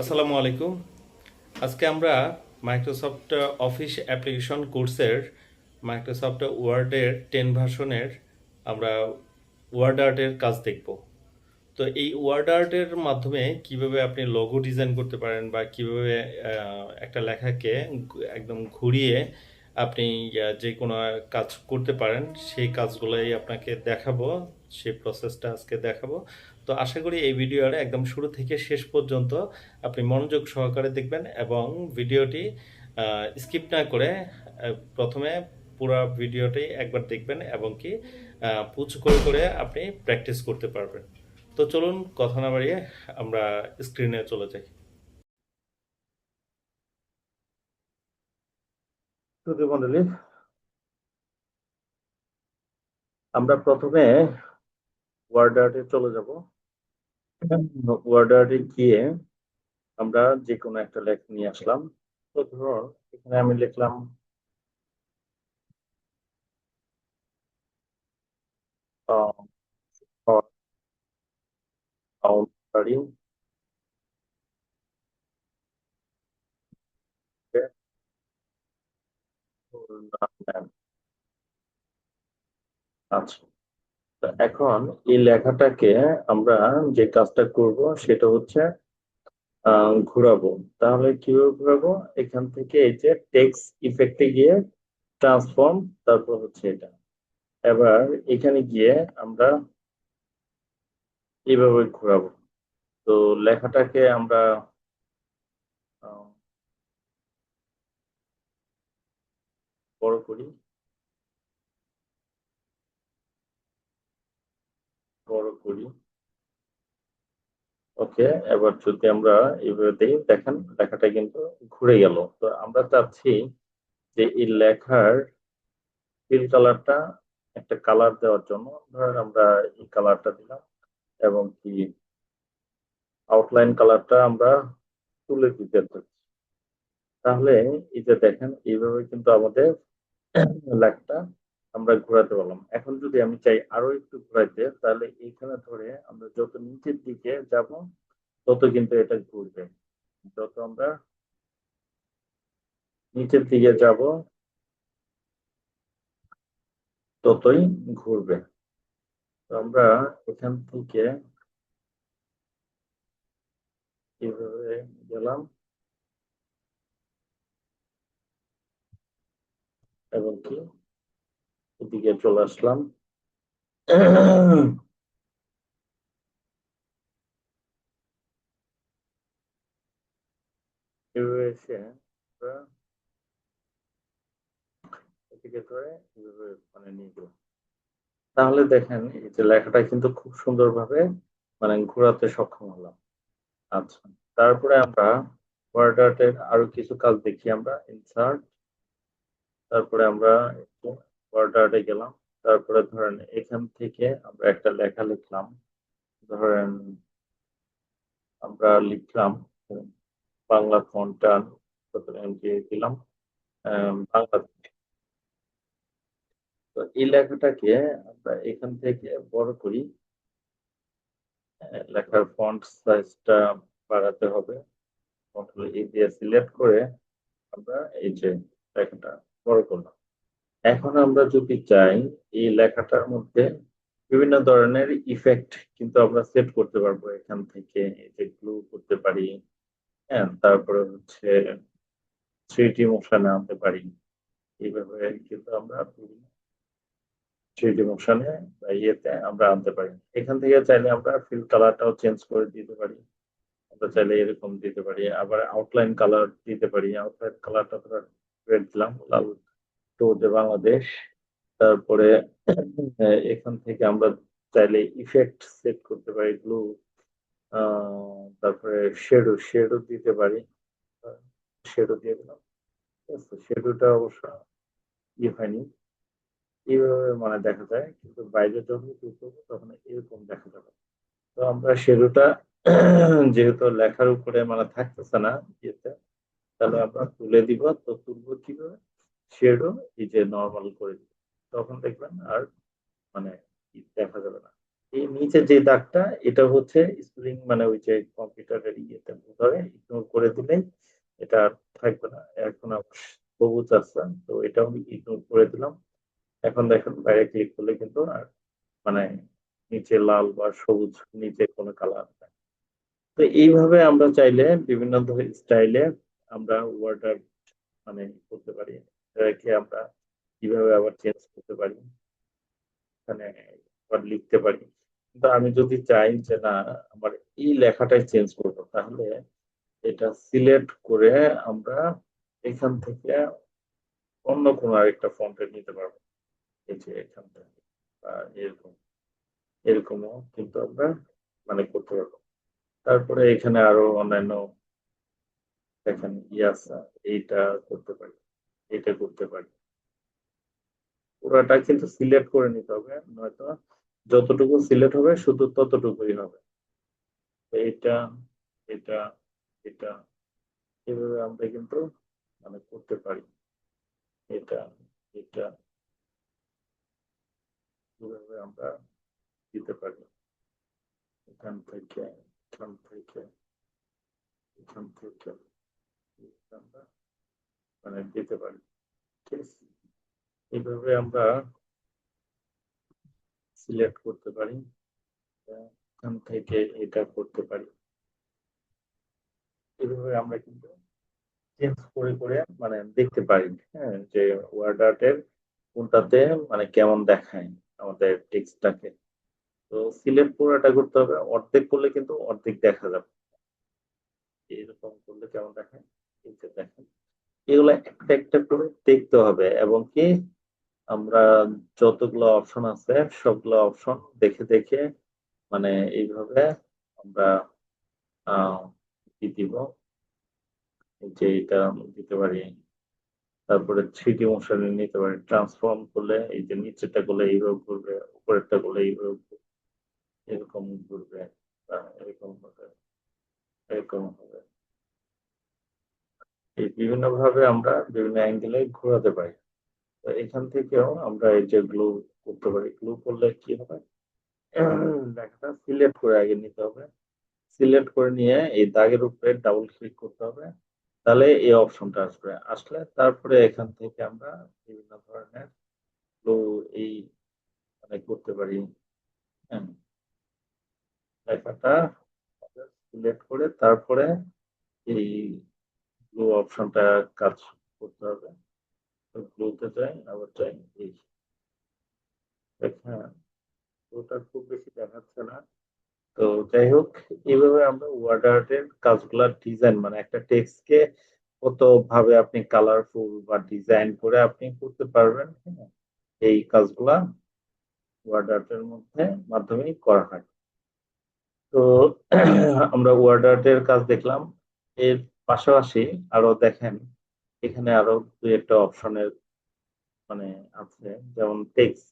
আসসালামু আলাইকুম। আজকে আমরা মাইক্রোসফট অফিস অ্যাপ্লিকেশন কোর্সের মাইক্রোসফট ওয়ার্ডের টেন ভার্সনের আমরা ওয়ার্ড আর্টের কাজ দেখব। তো এই ওয়ার্ড আর্টের মাধ্যমে কীভাবে আপনি লোগো ডিজাইন করতে পারেন বা কীভাবে একটা লেখাকে একদম ঘুরিয়ে আপনি যে কোনো কাজ করতে পারেন, সেই কাজগুলোই আপনাকে দেখাবো, সেই প্রসেসটা আজকে দেখাবো। তো আশা করি এই ভিডিওর একদম শুরু থেকে শেষ পর্যন্ত আপনি মনোযোগ সহকারে দেখবেন এবং ভিডিওটি স্কিপ না করে প্রথমে পুরো ভিডিওটি একবার দেখবেন এবং কি পুচ করে করে আপনি প্র্যাকটিস করতে পারবেন। তো চলুন, কথা না বাড়িয়ে আমরা স্ক্রিনে চলে যাই। আমরা প্রথমে ওয়ার্ড আর্টে চলে যাব। ওয়ার্ড আর্টে গিয়ে আমরা যে কোনো একটা লেখ নিয়ে আসলাম। তো ধরুন এখানে আমি লিখলাম বাড়ি আচ্ছা। তো এখন এই লেখাটাকে আমরা যে কাজটা করব সেটা হচ্ছে ঘোরাবো। তাহলে কীভাবে ঘোরাবো? এখান থেকে এই যে টেক্সট ইফেক্টে গিয়ে ট্রান্সফর্ম তারপর হচ্ছে এটা। এবার এখানে গিয়ে আমরা এইভাবে ঘোরাবো। তো লেখাটাকে আমরা বড় করি। বড় করি। ওকে, এবার যদি আমরা এইভাবে দেখি, দেখেন, লেখাটা কিন্তু ঘুরে গেল। তো আমরা চাচ্ছি যে এই লেখার ফিল কালারটা, একটা কালার দেওয়ার জন্য, ধরেন আমরা এই কালারটা দিলাম এবং কি আউটলাইন কালারটা আমরা তুলে দিতে তাহলে এই যে দেখেন, এইভাবে কিন্তু আমাদের লেখাটা আমরা ঘোরাতে পারলাম। এখন যদি আমি চাই আরও একটু ঘোরাইতে, তাহলে এইখানে ধরে আমরা যত নিচের দিকে যাব, তত কিন্তু এটা ঘুরবে। যত আমরা নিচের দিকে যাব, ততই ঘুরবে। আমরা এখান থেকে এইভাবে গেলাম। এবং কি এদিকে চলে আসলাম। মানে তাহলে দেখেন, এই যে লেখাটা কিন্তু খুব সুন্দরভাবে মানে ঘোরাতে সক্ষম হলাম। আচ্ছা তারপরে আমরা আরও কিছু কাজ দেখি আমরা। ইনসার্ট তারপরে আমরা একটু আর্টে গেলাম। তারপরে ধরেন এখান থেকে আমরা একটা লেখা লিখলাম। ধরেন আমরা লিখলাম, বাংলা ফন্টটা দিলাম। বাংলা তো এই লেখাটাকে আমরা এখান থেকে বড় করি। লেখার ফন্ট সাইজটা বাড়াতে হবে। কন্ট্রোল ই দিয়ে সিলেক্ট করে আমরা এই যে লেখাটা বড় করলাম। এখন আমরা যদি চাই, এই লেখাটার মধ্যে বিভিন্ন ধরনের ইফেক্ট কিন্তু আমরা সেট করতে পারব এখান থেকে, এই গ্লু করতে পারি হ্যাঁ তারপরে হচ্ছে থ্রি ডি মোশনে আনতে পারি। এইভাবে কিন্তু আমরা থ্রি ডি মোশনে বা ইয়েতে আমরা আনতে পারি। এখান থেকে চাইলে আমরা ফিল কালারটাও চেঞ্জ করে দিতে পারি। আমরা চাইলে এরকম দিতে পারি। আবার আউটলাইন কালার দিতে পারি। আউটলাইন কালারটা ধর দিলাম লাল টুতে বাংলাদেশ তারপরে এখান থেকে আমরা চাইলে ইফেক্ট সেট করতে পারি গ্লু তারপরে শেডো শেডো দিতে পারি। শেডো দিয়ে দিলাম। শেডোটা অবশ্য ই হয়নি। এইভাবে মানে দেখা যায়, কিন্তু বাইরে যখন ক্লিক করব তখন এরকম দেখা যাবে। তো আমরা শেডোটা যেহেতু লেখার উপরে মানে থাকতেছে না ইয়েতে তাহলে আমরা তুলে দিব, তো তুলবো কীভাবে? শেডও এই যে নর্মাল করে দিব। তখন দেখবেন আর মানে দেখা যাবে না। এই নিচে যে দাগটা, এটা হচ্ছে স্প্রিং মানে ওই যে কম্পিউটারের ইয়েতে ধরে ইগনোর করে দিলেই এটা আর থাকবে না। এখন সবুজ আছে, তো এটাও ইগনোর করে দিলাম। এখন দেখেন বাইরে ক্লিক করলে কিন্তু আর মানে নিচে লাল বা সবুজ নিচে কোনো কালার নাই। তো এইভাবে আমরা চাইলে বিভিন্ন স্টাইলে আমরা ওয়ার্ড মানে করতে পারি, এটাকে আমরা কীভাবে আবার চেঞ্জ করতে পারি মানে লিখতে পারি। কিন্তু আমি যদি চাই যে না, আমার এই লেখাটাই চেঞ্জ করব, তাহলে এটা সিলেক্ট করে আমরা এখান থেকে অন্য কোনো আরেকটা ফন্টে নিতে পারব। এই যে এখান থেকে এরকম, এরকমও কিন্তু আমরা মানে করতে পারব। তারপরে এখানে আরও অন্যান্য দেখেন ইয়ে আছে এইটা করতে পারি এটা করতে পারি। পুরাটা কিন্তু সিলেক্ট করে নিতে হবে, নয়তো যতটুকু সিলেক্ট হবে, শুধু ততটুকুই হবে। এটা এটা এটা এভাবে আমরা কিন্তু মানে করতে পারি। এটা এটা এভাবে আমরা দিতে পারি। এখান থেকে এখান থেকে এখান থেকে। মানে দিতে পারি। ঠিক এইভাবে আমরা সিলেক্ট করতে পারি। এখান থেকে এটা করতে পারি। এভাবে আমরা কিন্তু চেঞ্জ করে করে মানে দেখতে পারি হ্যাঁ যে ওয়ার্ড আর্টের কোনটাতে মানে কেমন দেখায় আমাদের টেক্সটটাকে তো সিলেক্ট পুরোটা করতে হবে। অর্ধেক করলে কিন্তু অর্ধেক দেখা যাবে। এরকম করলে কেমন দেখায়? এগুলো একটা একটা করে দেখতে হবে এবং কি আমরা যতগুলো অপশন আছে সবগুলো অপশন দেখে দেখে মানে এইভাবে আমরা দিব? যে এটা দিতে পারি। তারপরে থ্রি মোশন নিতে পারি। ট্রান্সফর্ম করলে এই যে নিচেরটা করলে এইভাবে ঘুরবে, উপরেরটা করলে এইভাবে এরকম ঘুরবে বা এরকম হবে এরকম হবে বিভিন্ন ভাবে আমরা বিভিন্ন অ্যাঙ্গেলে ঘোরাতে পারি। তো এখান থেকেও আমরা এই যে গ্লু করতে পারি। গ্লু করলে কি হবে? লেখাটা সিলেক্ট করে আগে নিতে হবে। সিলেক্ট করে নিয়ে এই দাগের উপরে ডাবল ক্লিক করতে হবে। তাহলে এই অপশনটা আসবে। আসলে তারপরে এখান থেকে আমরা বিভিন্ন ধরনের গ্লু এই মানে করতে পারি। হ্যাঁ। লেখাটা সিলেক্ট করে তারপরে এই গ্লু অপশনটা কাজ করতে হবে। গ্লুতে যাই, আবার যাই, এই হ্যাঁ ওটা খুব বেশি দেখাচ্ছে না। তো যাই হোক, এইভাবে আমরা ওয়ার্ড আর্টের কাজগুলার ডিজাইন মানে একটা টেক্সটকে কত ভাবে আপনি কালারফুল বা ডিজাইন করে আপনি করতে পারবেন হ্যাঁ এই কাজগুলা ওয়ার্ড আর্টের মধ্যে মাধ্যমেই করা হয়। তো আমরা ওয়ার্ড আর্টের কাজ দেখলাম। এর পাশাপাশি আরও দেখেন, এখানে আরও দুই একটা অপশনের মানে আছে, যেমন টেক্সট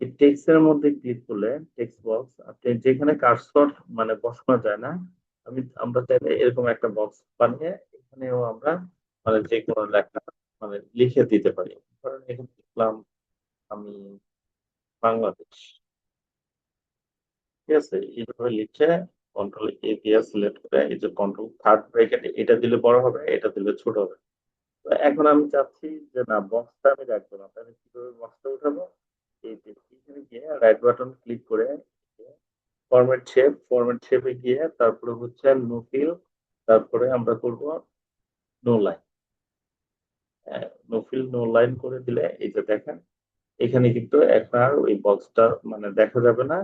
এই টেক্সট এর মধ্যে ক্লিক করলে টেক্সট বক্স আপনি যেখানে কার্সর মানে বসানো যায় না, আমি, আমরা চাইলে এরকম একটা বক্স বানিয়ে এখানেও আমরা মানে যে কোনো লেখা মানে লিখে দিতে পারি। ধরেন এখানে লিখলাম আমি বাংলাদেশ। ঠিক আছে? এইভাবে লিখে কন্ট্রোল এ দিয়ে সিলেক্ট করে এই যে কন্ট্রোল থার্ড ব্র্যাকেট এটা দিলে বড় হবে, এটা দিলে ছোট হবে। তো এখন আমি চাচ্ছি যে না বক্সটা আমি রাখব না। তাহলে কীভাবে বক্সটা উঠাবো? এই যে এখানে গিয়ে রাইট বাটন ক্লিক করে ফরম্যাট শেপ ফরম্যাট শেপে গিয়ে তারপরে হচ্ছে নো ফিল তারপরে আমরা করব no line no fill no line করে দিলে এই যে দেখেন, এখানে কিন্তু একবার ওই বক্সটা মানে দেখা যাবে না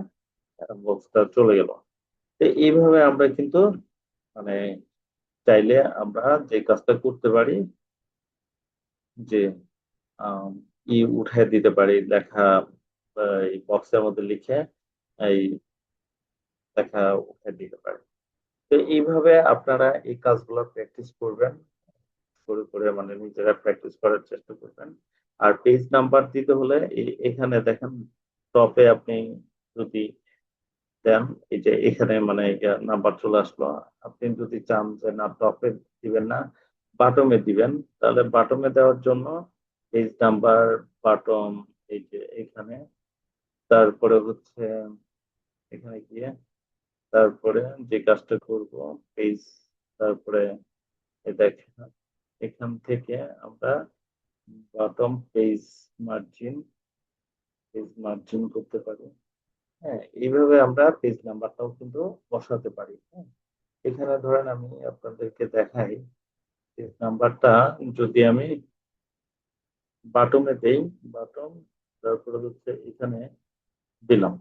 বক্সটা চলে গেল। তো এইভাবে আমরা কিন্তু মানে চাইলে আমরা যে কাজটা করতে পারি, যে ই উঠে দিতে পারি, লেখা এই বক্সের মধ্যে লিখে, এই লেখা উঠে দিতে পারি। তো এইভাবে আপনারা এই কাজগুলো প্র্যাকটিস করবেন, করে করে মানে নিজেরা প্র্যাকটিস করার চেষ্টা করবেন। আর পেজ নাম্বার দিতে হলে এখানে দেখেন টপে আপনি যদি দেন, এই যে এখানে মানে নাম্বার চলে আসলো। আপনি যদি চান যে না টপে দিবেন না বাটমে দিবেন, তাহলে বাটমে দেওয়ার জন্য পেজ নাম্বার বাটম এই যে এখানে। তারপরে হচ্ছে, এখানে গিয়ে তারপরে যে কাজটা করব পেজ তারপরে দেখেন, এখান থেকে আমরা bottom page margin page margin করতে পারি। হ্যাঁ এইভাবে আমরা পেজ নাম্বারটাও কিন্তু বসাতে পারি হ্যাঁ। এখানে ধরেন আমি আপনাদেরকে দেখাই পেজ নাম্বারটা যদি আমি বাটমে দেই বাটম তারপরে হচ্ছে এখানে দিলাম।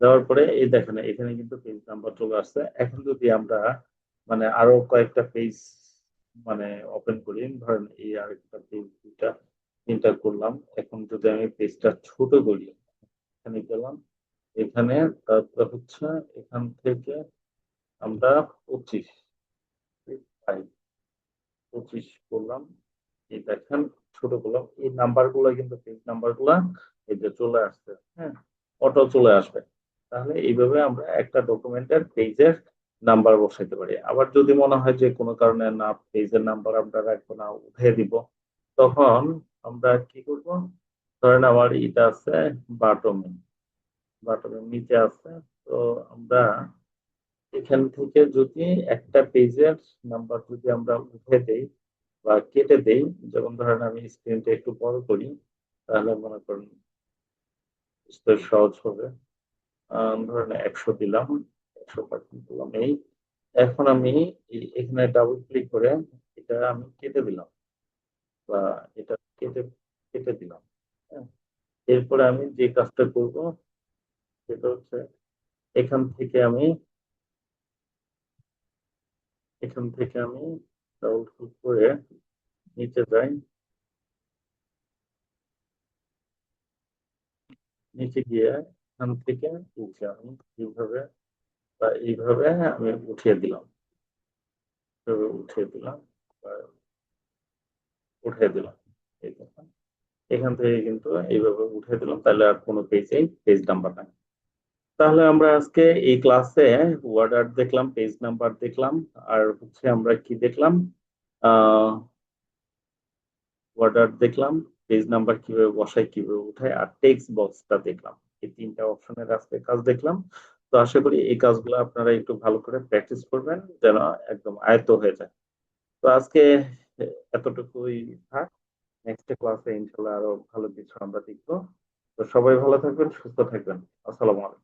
দেওয়ার পরে এই দেখেন, এখানে কিন্তু পেজ নাম্বার চলে আসছে। এখন যদি আমরা মানে আরও কয়েকটা পেজ মানে ওপেন করি, ধরেন এই আরেকটা পেজ দুইটা, তিনটা করলাম। এখন যদি আমি পেজটা ছোট করি, এখানে গেলাম। এখানে তারপর হচ্ছে এখান থেকে আমরা পঁচিশ পঁচিশ করলাম। এই দেখেন ছোট করলাম এই নাম্বারগুলো কিন্তু পেজ নাম্বারগুলা এই যে চলে আসছে হ্যাঁ অটো চলে আসবে। তাহলে এইভাবে আমরা একটা ডকুমেন্টের পেজের নাম্বার বসাইতে পারি। আবার যদি মনে হয় যে কোনো কারণে না পেজের নাম্বার আমরা রাখব না উঠে দিব, তখন আমরা কি করব? ধরেন আমার এটা আছে বাটমে বাটমের নিচে আছে। তো আমরা এখান থেকে যদি একটা পেজের নাম্বার যদি আমরা উঠে দেই বা কেটে দেই, যেমন ধরেন আমি স্ক্রিনটা একটু বড় করি, তাহলে মনে করেন সহজ হবে। ধরেন একশো দিলাম, একশো পার্সেন্ট দিলাম এই। এখন আমি এখানে ডাবল ক্লিক করে এটা আমি কেটে দিলাম বা এটা কেটে কেটে দিলাম হ্যাঁ। এরপরে আমি যে কাজটা করব সেটা হচ্ছে এখান থেকে আমি, এখান থেকে আমি ডাবল ক্লিক করে নিচে যাই। নিচে গিয়ে এখান থেকে উঠে আমি এইভাবে, বা এইভাবে আমি উঠিয়ে দিলাম। এইভাবে উঠিয়ে দিলাম বা উঠিয়ে দিলাম। এখান থেকে কিন্তু এইভাবে উঠিয়ে দিলাম, তাহলে আর কোনো পেজেই পেজ নাম্বার নাই। তাহলে আমরা আজকে এই ক্লাসে ওয়ার্ড আর্ট দেখলাম পেজ নাম্বার দেখলাম, আর হচ্ছে আমরা কি দেখলাম? ওয়ার্ড আর্ট দেখলাম পেজ নাম্বার কীভাবে বসায় কীভাবে উঠায় আর টেক্সট বক্সটা দেখলাম। এই তিনটা অপশনের আজকে কাজ দেখলাম। তো আশা করি এই কাজগুলো আপনারা একটু ভালো করে প্র্যাকটিস করবেন, যেন একদম আয়ত্ত হয়ে যায়। তো আজকে এতটুকুই থাক। নেক্সট ক্লাসে ইনশাল্লাহ আরও ভালো কিছু আমরা দেখব। তো সবাই ভালো থাকবেন, সুস্থ থাকবেন। আসসালামু আলাইকুম।